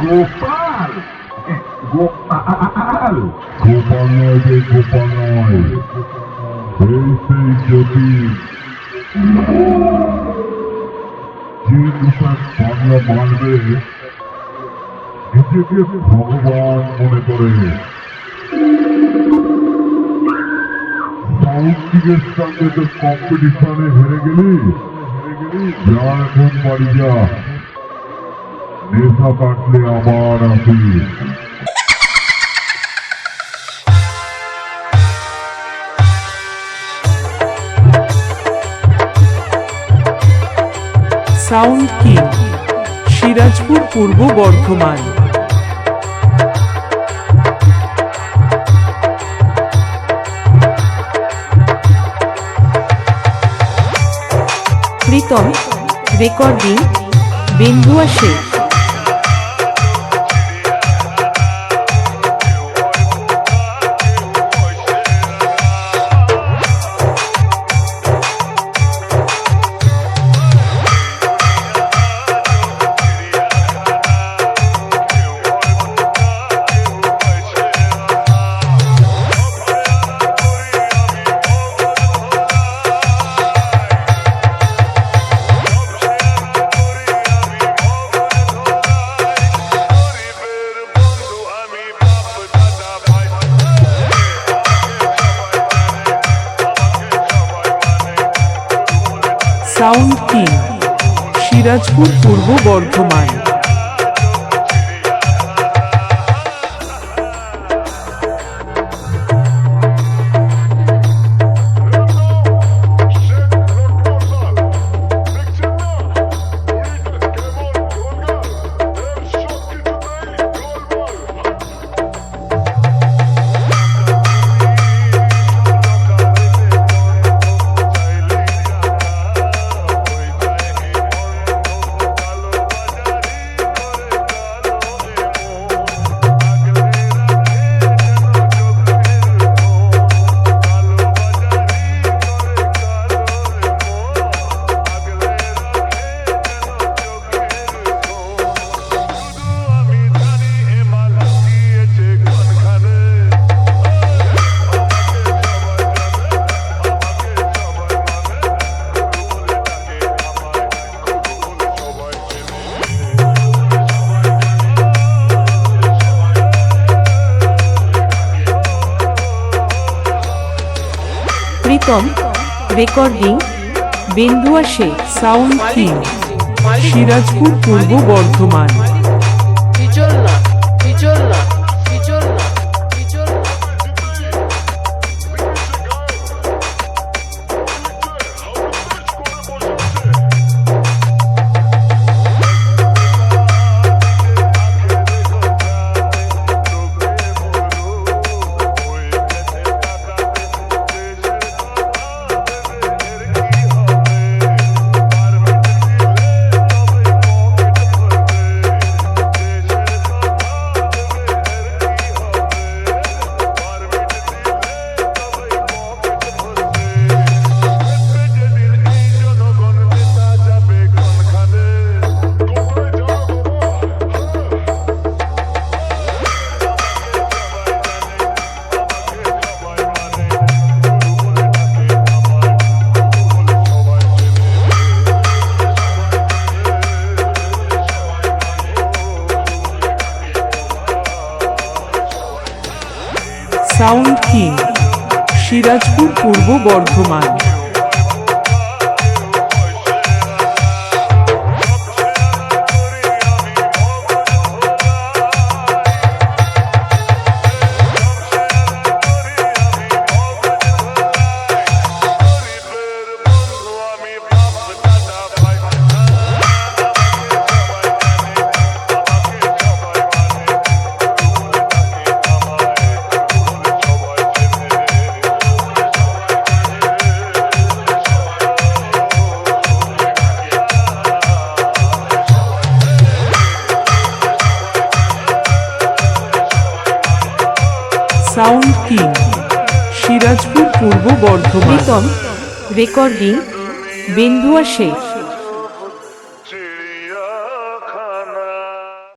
গোপাল গোপাল গোপাল নয় রে গোপাল নয় এই সেই যে দোকান বাংলা মানবে, নিজেকে ভগবান মনে করে। সাউন্ডিকের সঙ্গে তো কম্পিটিশনে হেরে গেলি। যা এখন বাড়ি যা। Sound king Sirajpur Purba Bardhaman. Pritam recording Bendua Sheikh. Sound তিন Sirajpur Purba Bardhaman. Pritam recording Bendua Sheikh sound theme Sirajpur Purba Bardhaman. Sound king Sirajpur Purba Bardhaman. Sound king Sirajpur Purba Bardhaman. Recording Bendua Sheikh.